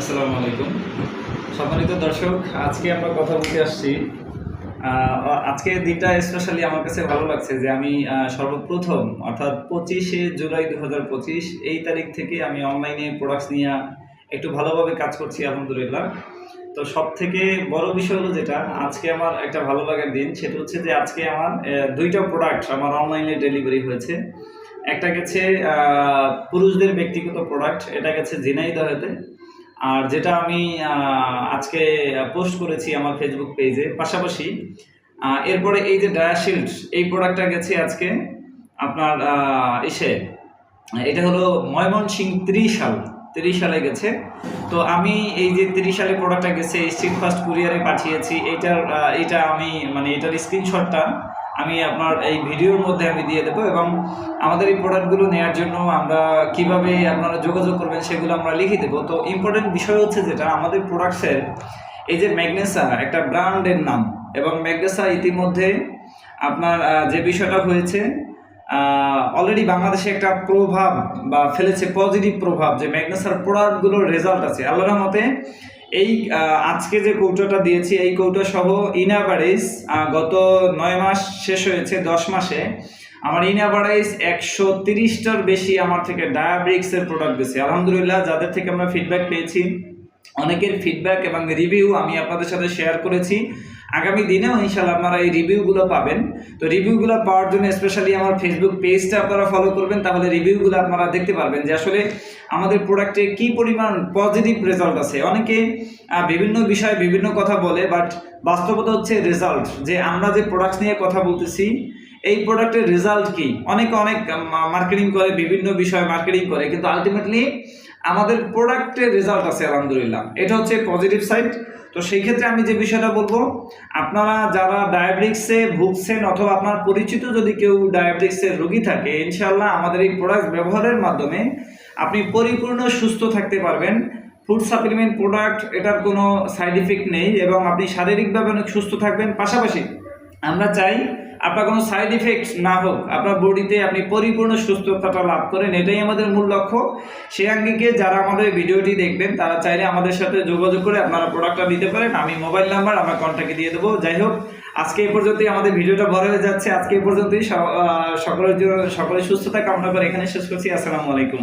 আসসালামু আলাইকুম। সম্মানিত দর্শক, আজকে আমরা কথা বলতে আসছি আজকে দিনটা স্পেশালি আমার কাছে ভালো লাগছে যে আমি সর্বপ্রথম, অর্থাৎ পঁচিশে জুলাই দু হাজার পঁচিশ, এই তারিখ থেকে আমি অনলাইনে প্রোডাক্টস নিয়ে একটু ভালোভাবে কাজ করছি, আলহামদুলিল্লাহ। তো সব থেকে বড় বিষয় হলো যেটা, আজকে আমার একটা ভালো লাগার দিন, সেটা হচ্ছে যে আজকে আমার দুইটা প্রোডাক্ট আমার অনলাইনে ডেলিভারি হয়েছে। একটা গেছে পুরুষদের ব্যক্তিগত প্রোডাক্ট এটা গেছে ঝিনাইদহেতে। আর যেটা আমি আজকে পোস্ট করেছি আমার ফেসবুক পেজে পাশাপাশি এরপরে এই যে ডায়াশিল্ড এই প্রোডাক্টটা গেছে আজকে আপনার ইসে, এটা হলো ময়মনসিং ত্রিশ সাল তিরিশ সালে গেছে। তো আমি এই যে তিরিশ সালে প্রোডাক্টটা গেছে স্ট্রিট ফাস্ট কুরিয়ারে পাঠিয়েছি এইটার এটা আমি মানে এটার স্ক্রিনশটটা আমি আপনার এই ভিডিওর মধ্যে আমি দিয়ে দেবো এবং আমাদের এই প্রোডাক্টগুলো নেওয়ার জন্য আমরা কীভাবে আপনারা যোগাযোগ করবেন সেগুলো আমরা লিখে দেবো। তো ইম্পর্টেন্ট বিষয় হচ্ছে যেটা, আমাদের প্রোডাক্টসের এই যে ম্যাগনেসা একটা ব্র্যান্ডের নাম এবং ম্যাগনেসা ইতিমধ্যে আপনার যে বিষয়টা হয়েছে অলরেডি বাংলাদেশে একটা প্রভাব বা ফেলেছে পজিটিভ প্রভাব যে ম্যাগনেসার প্রোডাক্টগুলোর রেজাল্ট আছে। আল্লাহর মতে এই আজকে যে কৌটোটা দিয়েছি, এই কৌটো সহ ইনাবারিস গত নয় মাস শেষ হয়েছে, দশ মাসে, আমার ইন অ্যাভারাইজ একশো তিরিশটার বেশি আমার থেকে ডায়াব্রিক্সের প্রোডাক্ট দিয়েছে আলহামদুলিল্লাহ, যাদের থেকে আমরা ফিডব্যাক পেয়েছি, অনেকের ফিডব্যাক এবং রিভিউ আমি আপনাদের সাথে শেয়ার করেছি। আগামী দিনেও ইনশাল্লাহ আপনারা এই রিভিউগুলো পাবেন। তো রিভিউগুলো পাওয়ার জন্য স্পেশালি আমার ফেসবুক পেজটা আপনারা ফলো করবেন, তাহলে রিভিউগুলো আপনারা দেখতে পারবেন যে আসলে আমাদের প্রোডাক্টে কি পরিমাণ পজিটিভ রেজাল্ট আছে। অনেকে বিভিন্ন বিষয়ে বিভিন্ন কথা বলে বাট বাস্তবতা হচ্ছে রেজাল্ট যে আমরা যে প্রোডাক্ট নিয়ে কথা বলতেছি, এই প্রোডাক্টের রেজাল্ট কি? অনেকে অনেক মার্কেটিং করে, বিভিন্ন বিষয়ে মার্কেটিং করে, কিন্তু আলটিমেটলি আমাদের প্রোডাক্টের রেজাল্ট আছে, আলহামদুলিল্লাহ। এটা হচ্ছে পজিটিভ সাইড তো সেই ক্ষেত্রে আমি যে বিষয়টা বলব, আপনারা যারা ডায়াবেটিক্সে ভুগছেন অথবা আপনার পরিচিত যদি কেউ ডায়াবেটিক্সের রোগী থাকে, ইনশাআল্লাহ আমাদের এই প্রোডাক্ট ব্যবহারের মাধ্যমে আপনি পরিপূর্ণ সুস্থ থাকতে পারবেন। ফুড সাপ্লিমেন্ট প্রোডাক্ট এটার কোনো সাইড ইফেক্ট নেই এবং আপনি শারীরিকভাবে অনেক সুস্থ থাকবেন। পাশাপাশি আমরা চাই আপনার কোনো সাইড ইফেক্ট না হোক, আপনার বডিতে আপনি পরিপূর্ণ সুস্থতাটা লাভ করেন, এটাই আমাদের মূল লক্ষ্য। সেই আঙ্গিকে যারা আমাদের ভিডিওটি দেখবেন, তারা চাইলে আমাদের সাথে যোগাযোগ করে আপনারা প্রোডাক্টটা নিতে পারেন। আমি মোবাইল নাম্বার আমার কন্ট্যাক্টে দিয়ে দেবো। যাই হোক, আজকে এই পর্যন্তই আমাদের ভিডিওটা বড় হয়ে যাচ্ছে। আজকে এই পর্যন্তই সকলের জন্য, সকলের সুস্থতা কামনা করে এখানে শেষ করছি। আসসালামু আলাইকুম।